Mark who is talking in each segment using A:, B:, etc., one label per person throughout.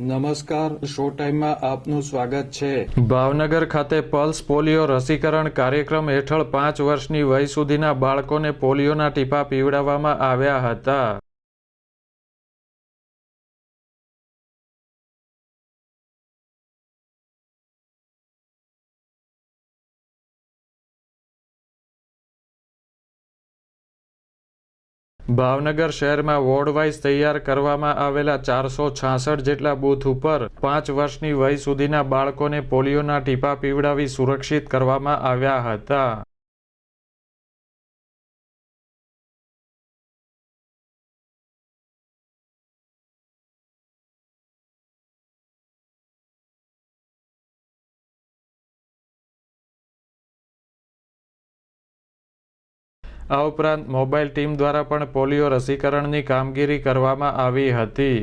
A: નમસ્કાર, શો ટાઈમમાં આપનું સ્વાગત છે.
B: ભાવનગર ખાતે પલ્સ પોલિયો રસીકરણ કાર્યક્રમ હેઠળ પાંચ વર્ષની વય સુધીના બાળકોને પોલિયોના ટીપા પીવડાવવામાં આવ્યા હતા. ભાવનગર શહેરમાં વોર્ડવાઇઝ તૈયાર કરવામાં આવેલા ચારસો છાસઠ જેટલા બૂથ ઉપર પાંચ વર્ષની વય સુધીના બાળકોને પોલિયોના ટીપા પીવડાવી સુરક્ષિત કરવામાં આવ્યા હતા. આ ઉપરાંત મોબાઈલ ટીમ દ્વારા પણ પોલિયો રસીકરણની કામગીરી કરવામાં આવી હતી.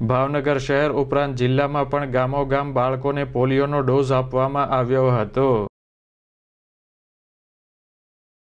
B: ભાવનગર શહેર ઉપરાંત જિલ્લામાં પણ ગામોગામ બાળકોને પોલિયોનો ડોઝ આપવામાં આવ્યો હતો.